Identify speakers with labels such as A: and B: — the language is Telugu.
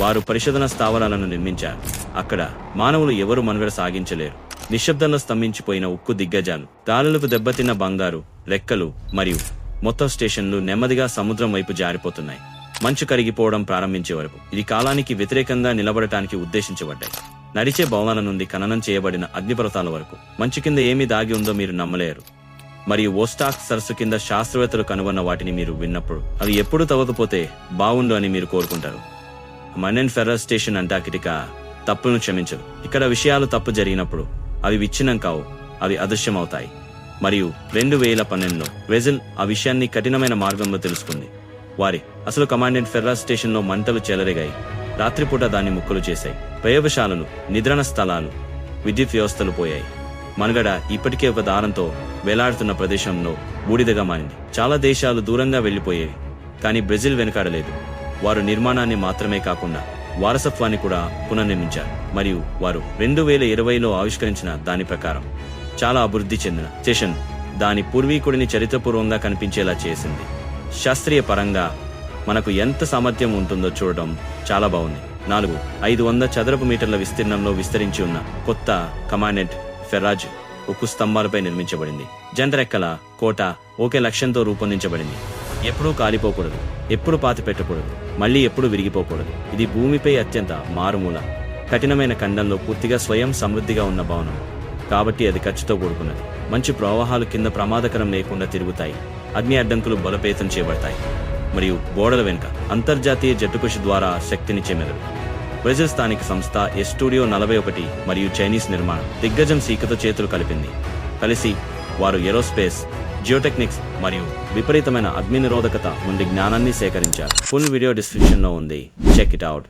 A: వారు పరిశోధన స్థావరాలను నిర్మించారు. అక్కడ మానవులు ఎవరు మనుగడ సాగించలేరు. నిశ్శబ్దంలో స్తంభించిపోయిన ఉక్కు దిగ్గజాలు దారులకు దెబ్బతిన్న బంగారు రెక్కలు మరియు మొత్తం స్టేషన్లు నెమ్మదిగా సముద్రం వైపు జారిపోతున్నాయి. మంచు కరిగిపోవడం ప్రారంభించే వరకు ఇది కాలానికి వ్యతిరేకంగా నిలబడటానికి ఉద్దేశించబడ్డాయి. నడిచే భవనాల నుండి ఖననం చేయబడిన అగ్నిపర్వతాల వరకు మంచు కింద ఏమి దాగి ఉందో మీరు నమ్మలేరు. మరియు ఓస్టాక్ సరస్సు కింద శాస్త్రవేత్తలు కనుగొన్న వాటిని మీరు విన్నప్పుడు అవి ఎప్పుడు తవ్వకపోతే బావుండు అని మీరు కోరుకుంటారు. మన్నెన్ ఫెర్రర్ స్టేషన్ అంటార్కిటికా తప్పును క్షమించదు ఇక్కడ విషయాలు తప్పు జరిగినప్పుడు అవి విచ్ఛిన్నం కావు అవి అదృశ్యమవుతాయి. మరియు రెండు వేల పన్నెండులో వెజిల్ ఆ విషయాన్ని కఠినమైన మార్గంలో తెలుసుకుంది. వారి అసలు కమాండెంట్ ఫెర్రర్ స్టేషన్లో మంటలు చెలరేగాయి. రాత్రిపూట దాన్ని ముక్కలు చేశాయి. ప్రయోగశాలలు నిద్రణ స్థలాలు విద్యుత్ వ్యవస్థలు పోయాయి. మనుగడ ఇప్పటికే ఒక దారంతో వేలాడుతున్న ప్రదేశంలో బూడిదగా మారింది. చాలా దేశాలు దూరంగా వెళ్ళిపోయేవి కానీ బ్రెజిల్ వెనుకాడలేదు. వారు నిర్మాణాన్ని మాత్రమే కాకుండా వారసత్వాన్ని కూడా పునర్నిర్మించారు. మరియు వారు రెండు వేల ఇరవైలో ఆవిష్కరించిన దాని ప్రకారం చాలా అభివృద్ధి చెందిన సెషన్ దాని పూర్వీకుడిని చరిత్రపూర్వంగా కనిపించేలా చేసింది. శాస్త్రీయ పరంగా మనకు ఎంత సామర్థ్యం ఉంటుందో చూడడం చాలా బాగుంది. నాలుగు ఐదు వంద చదరపు మీటర్ల విస్తీర్ణంలో విస్తరించి ఉన్న కొత్త కమాండెంట్ ఫెరాజ్ ఉక్కు స్తంభాలపై నిర్మించబడింది. జంటరెక్కల కోట ఒకే లక్ష్యంతో రూపొందించబడింది. ఎప్పుడూ కాలిపోకూడదు. ఎప్పుడు పాతి పెట్టకూడదు మళ్ళీ ఎప్పుడు విరిగిపోకూడదు. ఇది భూమిపై అత్యంత మారుమూల కఠినమైన ఖండంలో పూర్తిగా స్వయం సమృద్ధిగా ఉన్న భవనం. కాబట్టి అది ఖర్చుతో కూడుకున్నది. మంచి ప్రవాహాలు కింద ప్రమాదకరం లేకుండా తిరుగుతాయి. అగ్ని అడ్డంకులు బలపేతం చేయబడతాయి. మరియు గోడల వెనుక అంతర్జాతీయ జట్టుకృషి ద్వారా శక్తినిచ్చే మెదడు బ్రెజిల్ స్థానిక సంస్థ ఎస్ స్టూడియో నలభై ఒకటి మరియు చైనీస్ నిర్మాణం దిగ్గజం సీకతో చేతులు కలిపింది. కలిసి వారు ఎరోస్పేస్ జియోటెక్నిక్స్ మరియు విపరీతమైన అగ్ని నిరోధకత వంటి జ్ఞానాన్ని సేకరించారు. ఫుల్ వీడియో డిస్క్రిప్షన్లో ఉంది. Check it out